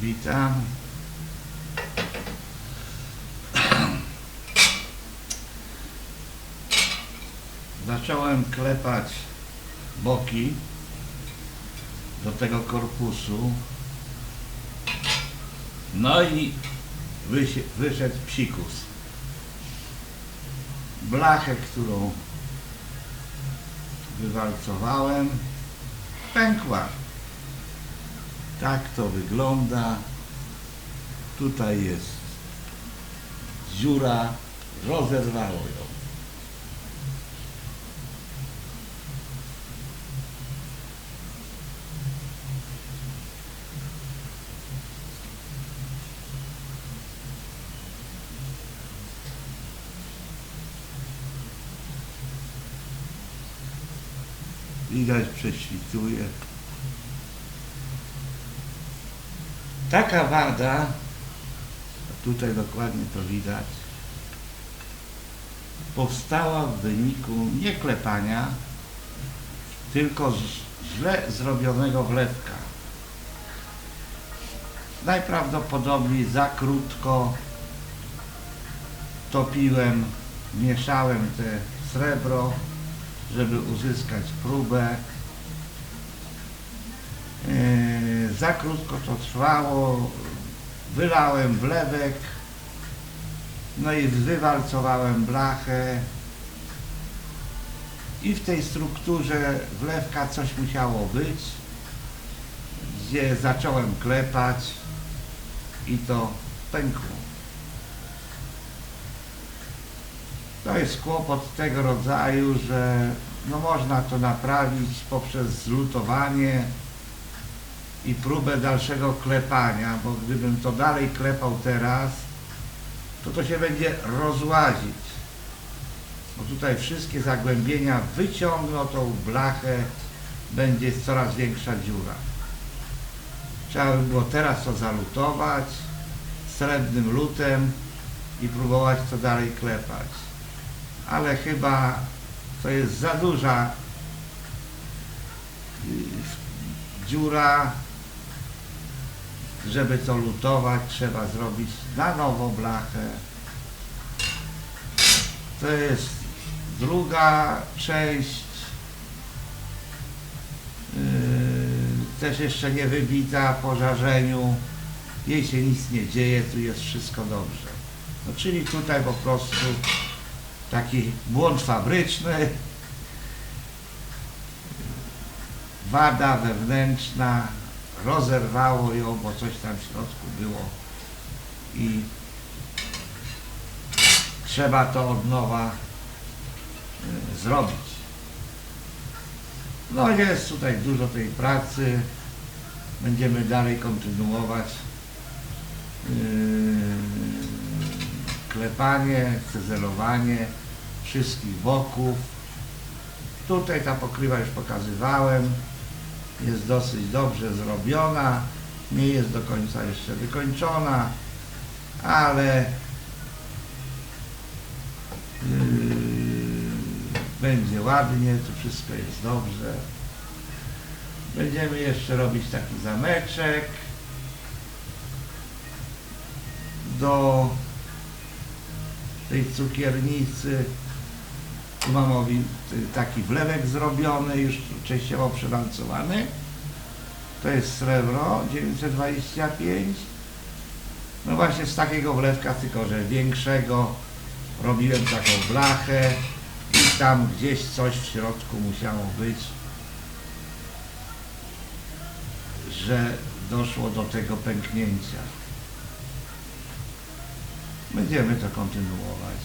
Witam. Zacząłem klepać boki do tego korpusu. No i wyszedł psikus. Blachę, którą wywalcowałem, pękła. Tak to wygląda. Tutaj jest dziura, rozerwało ją. Widać, prześwituje. Taka wada, tutaj dokładnie to widać, powstała w wyniku nie klepania, tylko źle zrobionego wlewka. Najprawdopodobniej za krótko topiłem, mieszałem te srebro, żeby uzyskać próbę. Yy, za krótko to trwało, wylałem wlewek, no i wywalcowałem blachę. I w tej strukturze wlewka coś musiało być, gdzie zacząłem klepać i to pękło. To jest kłopot tego rodzaju, że no można to naprawić poprzez zlutowanie i próbę dalszego klepania, bo gdybym to dalej klepał teraz, to to się będzie rozłazić. Bo tutaj wszystkie zagłębienia wyciągną tą blachę, będzie coraz większa dziura. Trzeba by było teraz to zalutować srebrnym lutem i próbować to dalej klepać. Ale chyba to jest za duża y, dziura, żeby to lutować, trzeba zrobić na nowo blachę. To jest druga część, yy, też jeszcze nie wybita po żarzeniu. Jej się nic nie dzieje, tu jest wszystko dobrze. No, czyli tutaj po prostu taki błąd fabryczny, wada wewnętrzna, rozerwało ją, bo coś tam w środku było i trzeba to od nowa y, zrobić. No jest tutaj dużo tej pracy, będziemy dalej kontynuować yy, klepanie, cyzelowanie wszystkich boków. Tutaj ta pokrywa już pokazywałem, jest dosyć dobrze zrobiona, nie jest do końca jeszcze wykończona, ale yy, będzie ładnie, tu wszystko jest dobrze. Będziemy jeszcze robić taki zameczek do tej cukiernicy. Tu mam owi- taki wlewek zrobiony, już częściowo przewalcowany. To jest srebro 925. No właśnie z takiego wlewka, tylko że większego, robiłem taką blachę i tam gdzieś coś w środku musiało być, że doszło do tego pęknięcia. Będziemy to kontynuować.